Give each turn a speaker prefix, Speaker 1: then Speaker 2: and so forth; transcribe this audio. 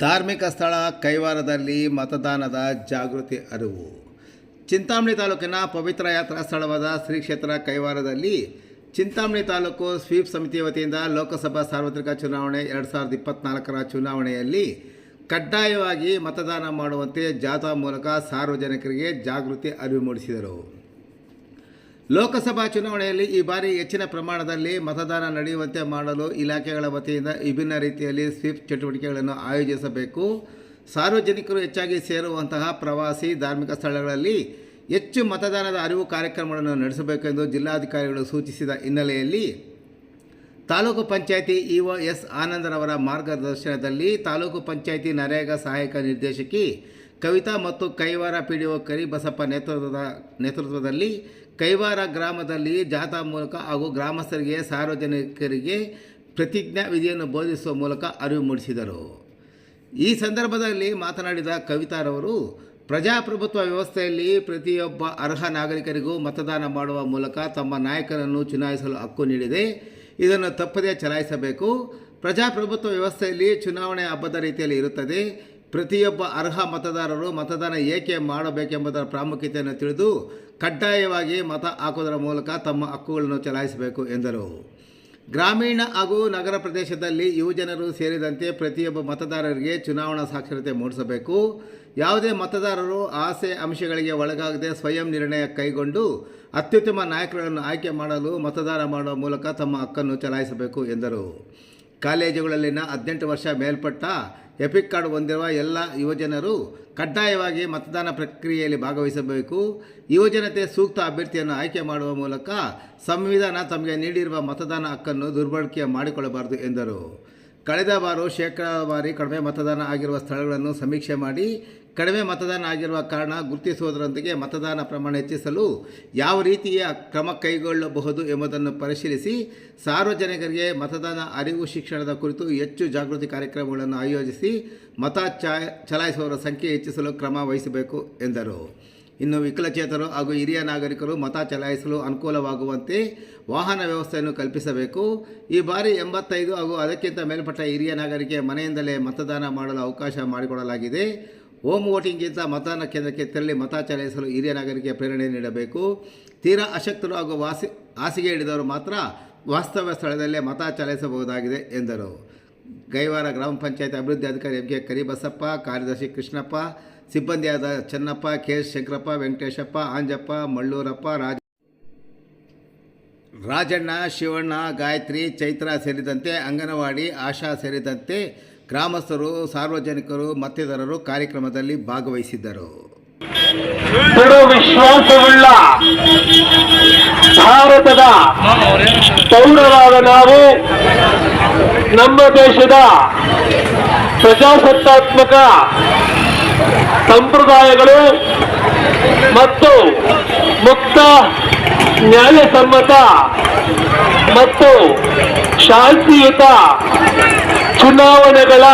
Speaker 1: ಧಾರ್ಮಿಕ ಸ್ಥಳ ಕೈವಾರದಲ್ಲಿ ಮತದಾನದ ಜಾಗೃತಿ ಅರಿವು. ಚಿಂತಾಮಣಿ ತಾಲೂಕಿನ ಪವಿತ್ರ ಯಾತ್ರಾ ಸ್ಥಳವಾದ ಶ್ರೀ ಕ್ಷೇತ್ರ ಕೈವಾರದಲ್ಲಿ ಚಿಂತಾಮಣಿ ತಾಲೂಕು ಸ್ವೀಪ್ ಸಮಿತಿ ವತಿಯಿಂದ ಲೋಕಸಭಾ ಸಾರ್ವತ್ರಿಕ ಚುನಾವಣೆ ಎರಡು ಸಾವಿರದ ಇಪ್ಪತ್ತ್ನಾಲ್ಕರ ಚುನಾವಣೆಯಲ್ಲಿ ಕಡ್ಡಾಯವಾಗಿ ಮತದಾನ ಮಾಡುವಂತೆ ಜಾಥಾ ಮೂಲಕ ಸಾರ್ವಜನಿಕರಿಗೆ ಜಾಗೃತಿ ಅರಿವು ಮೂಡಿಸಿದರು. ಲೋಕಸಭಾ ಚುನಾವಣೆಯಲ್ಲಿ ಈ ಬಾರಿ ಹೆಚ್ಚಿನ ಪ್ರಮಾಣದಲ್ಲಿ ಮತದಾನ ನಡೆಯುವಂತೆ ಮಾಡಲು ಇಲಾಖೆಗಳ ವತಿಯಿಂದ ವಿಭಿನ್ನ ರೀತಿಯಲ್ಲಿ ಸ್ವೀಪ್ ಚಟುವಟಿಕೆಗಳನ್ನು ಆಯೋಜಿಸಬೇಕು. ಸಾರ್ವಜನಿಕರು ಹೆಚ್ಚಾಗಿ ಸೇರುವಂತಹ ಪ್ರವಾಸಿ ಧಾರ್ಮಿಕ ಸ್ಥಳಗಳಲ್ಲಿ ಹೆಚ್ಚು ಮತದಾನದ ಅರಿವು ಕಾರ್ಯಕ್ರಮಗಳನ್ನು ನಡೆಸಬೇಕೆಂದು ಜಿಲ್ಲಾಧಿಕಾರಿಗಳು ಸೂಚಿಸಿದ ಹಿನ್ನೆಲೆಯಲ್ಲಿ ತಾಲೂಕು ಪಂಚಾಯಿತಿ ಇಒ ಎಸ್ ಆನಂದರವರ ಮಾರ್ಗದರ್ಶನದಲ್ಲಿ ತಾಲೂಕು ಪಂಚಾಯಿತಿ ನರೇಗಾ ಸಹಾಯಕ ನಿರ್ದೇಶಕಿ ಕವಿತಾ ಮತ್ತು Kaivara P D O Karibasappa ನೇತೃತ್ವದ ನೇತೃತ್ವದಲ್ಲಿ ಕೈವಾರ ಗ್ರಾಮದಲ್ಲಿ ಜಾಥಾ ಮೂಲಕ ಹಾಗೂ ಗ್ರಾಮಸ್ಥರಿಗೆ, ಸಾರ್ವಜನಿಕರಿಗೆ ಪ್ರತಿಜ್ಞಾ ವಿಧಿಯನ್ನು ಬೋಧಿಸುವ ಮೂಲಕ ಅರಿವು ಮೂಡಿಸಿದರು. ಈ ಸಂದರ್ಭದಲ್ಲಿ ಮಾತನಾಡಿದ ಕವಿತಾರವರು, ಪ್ರಜಾಪ್ರಭುತ್ವ ವ್ಯವಸ್ಥೆಯಲ್ಲಿ ಪ್ರತಿಯೊಬ್ಬ ಅರ್ಹ ನಾಗರಿಕರಿಗೂ ಮತದಾನ ಮಾಡುವ ಮೂಲಕ ತಮ್ಮ ನಾಯಕರನ್ನು ಚುನಾಯಿಸಲು ಹಕ್ಕು ನೀಡಿದೆ. ಇದನ್ನು ತಪ್ಪದೇ ಚಲಾಯಿಸಬೇಕು. ಪ್ರಜಾಪ್ರಭುತ್ವ ವ್ಯವಸ್ಥೆಯಲ್ಲಿ ಚುನಾವಣೆ ಹಬ್ಬದ ರೀತಿಯಲ್ಲಿ ಇರುತ್ತದೆ. ಪ್ರತಿಯೊಬ್ಬ ಅರ್ಹ ಮತದಾರರು ಮತದಾನ ಏಕೆ ಮಾಡಬೇಕೆಂಬುದರ ಪ್ರಾಮುಖ್ಯತೆಯನ್ನು ತಿಳಿದು ಕಡ್ಡಾಯವಾಗಿ ಮತ ಹಾಕುವುದರ ಮೂಲಕ ತಮ್ಮ ಹಕ್ಕುಗಳನ್ನು ಚಲಾಯಿಸಬೇಕು ಎಂದರು. ಗ್ರಾಮೀಣ ಹಾಗೂ ನಗರ ಪ್ರದೇಶದಲ್ಲಿ ಯುವಜನರು ಸೇರಿದಂತೆ ಪ್ರತಿಯೊಬ್ಬ ಮತದಾರರಿಗೆ ಚುನಾವಣಾ ಸಾಕ್ಷರತೆ ಮೂಡಿಸಬೇಕು. ಯಾವುದೇ ಮತದಾರರು ಆಸೆ ಅಂಶಗಳಿಗೆ ಒಳಗಾಗದೆ ಸ್ವಯಂ ನಿರ್ಣಯ ಕೈಗೊಂಡು ಅತ್ಯುತ್ತಮ ನಾಯಕರನ್ನು ಆಯ್ಕೆ ಮಾಡಲು ಮತದಾನ ಮಾಡುವ ಮೂಲಕ ತಮ್ಮ ಹಕ್ಕನ್ನು ಚಲಾಯಿಸಬೇಕು ಎಂದರು. ಕಾಲೇಜುಗಳಲ್ಲಿನ ಹದಿನೆಂಟು ವರ್ಷ ಮೇಲ್ಪಟ್ಟ ಎಪಿಕ್ ಕಾರ್ಡ್ ಹೊಂದಿರುವ ಎಲ್ಲ ಯುವಜನರು ಕಡ್ಡಾಯವಾಗಿ ಮತದಾನ ಪ್ರಕ್ರಿಯೆಯಲ್ಲಿ ಭಾಗವಹಿಸಬೇಕು. ಯುವಜನತೆ ಸೂಕ್ತ ಅಭ್ಯರ್ಥಿಯನ್ನು ಆಯ್ಕೆ ಮಾಡುವ ಮೂಲಕ ಸಂವಿಧಾನ ತಮಗೆ ನೀಡಿರುವ ಮತದಾನ ಹಕ್ಕನ್ನು ದುರ್ಬಳಕೆ ಮಾಡಿಕೊಳ್ಳಬಾರದು ಎಂದರು. ಕಳೆದ ಬಾರು ಶೇಕಡಾವಾರಿ ಕಡಿಮೆ ಮತದಾನ ಆಗಿರುವ ಸ್ಥಳಗಳನ್ನು ಸಮೀಕ್ಷೆ ಮಾಡಿ ಕಡಿಮೆ ಮತದಾನ ಆಗಿರುವ ಕಾರಣ ಗುರುತಿಸುವುದರೊಂದಿಗೆ ಮತದಾನ ಪ್ರಮಾಣ ಹೆಚ್ಚಿಸಲು ಯಾವ ರೀತಿಯ ಕ್ರಮ ಕೈಗೊಳ್ಳಬಹುದು ಎಂಬುದನ್ನು ಪರಿಶೀಲಿಸಿ ಸಾರ್ವಜನಿಕರಿಗೆ ಮತದಾನ ಅರಿವು ಶಿಕ್ಷಣದ ಕುರಿತು ಹೆಚ್ಚು ಜಾಗೃತಿ ಕಾರ್ಯಕ್ರಮಗಳನ್ನು ಆಯೋಜಿಸಿ ಮತ ಚಲಾಯಿಸುವವರ ಸಂಖ್ಯೆ ಹೆಚ್ಚಿಸಲು ಕ್ರಮ ವಹಿಸಬೇಕು ಎಂದರು. ಇನ್ನು ವಿಕಲಚೇತರು ಹಾಗೂ ಹಿರಿಯ ನಾಗರಿಕರು ಮತ ಚಲಾಯಿಸಲು ಅನುಕೂಲವಾಗುವಂತೆ ವಾಹನ ವ್ಯವಸ್ಥೆಯನ್ನು ಕಲ್ಪಿಸಬೇಕು. ಈ ಬಾರಿ ಎಂಬತ್ತೈದು ಹಾಗೂ ಅದಕ್ಕಿಂತ ಮೇಲ್ಪಟ್ಟ ಹಿರಿಯ ನಾಗರಿಕೆ ಮನೆಯಿಂದಲೇ ಮತದಾನ ಮಾಡಲು ಅವಕಾಶ ಮಾಡಿಕೊಡಲಾಗಿದೆ. ಹೋಮ್ ವೋಟಿಂಗ್ಗಿಂತ ಮತದಾನ ಕೇಂದ್ರಕ್ಕೆ ತೆರಳಿ ಮತ ಚಲಾಯಿಸಲು ಹಿರಿಯ ನಾಗರಿಕರಿಗೆ ಪ್ರೇರಣೆ ನೀಡಬೇಕು. ತೀರಾ ಅಶಕ್ತರು ಹಾಗೂ ವಾಸಿ, ಹಾಸಿಗೆ ಹಿಡಿದವರು ಮಾತ್ರ ವಾಸ್ತವ್ಯ ಸ್ಥಳದಲ್ಲೇ ಮತ ಚಲಾಯಿಸಬಹುದಾಗಿದೆ ಎಂದರು. ಗೈವಾರ ಗ್ರಾಮ ಪಂಚಾಯತ್ ಅಭಿವೃದ್ಧಿ ಅಧಿಕಾರಿ ಎಂ ಕೆ ಕರಿಬಸಪ್ಪ, ಕಾರ್ಯದರ್ಶಿ ಕೃಷ್ಣಪ್ಪ, ಸಿಬ್ಬಂದಿಯಾದ ಚೆನ್ನಪ್ಪ, ಕೆ ಎಸ್ ಶಂಕರಪ್ಪ, ವೆಂಕಟೇಶಪ್ಪ, ಆಂಜಪ್ಪ, ಮಳ್ಳೂರಪ್ಪ, ರಾಜ, ರಾಜಣ್ಣ, ಶಿವಣ್ಣ, ಗಾಯತ್ರಿ, ಚೈತ್ರ ಸೇರಿದಂತೆ ಅಂಗನವಾಡಿ, ಆಶಾ ಸೇರಿದಂತೆ ಗ್ರಾಮಸ್ಥರು, ಸಾರ್ವಜನಿಕರು, ಮತ್ತಿತರರು ಕಾರ್ಯಕ್ರಮದಲ್ಲಿ ಭಾಗವಹಿಸಿದ್ದರು.
Speaker 2: ವಿಶ್ವಾಸವುಳ್ಳ ಭಾರತದ ಪೌರರಾದ ನಾವು ನಮ್ಮ ದೇಶದ ಪ್ರಜಾಸತ್ತಾತ್ಮಕ ಸಂಪ್ರದಾಯಗಳು ಮತ್ತು ಮುಕ್ತ, ನ್ಯಾಯಸಮ್ಮತ ಮತ್ತು ಶಾಂತಿಯುತ ಚುನಾವಣೆಗಳ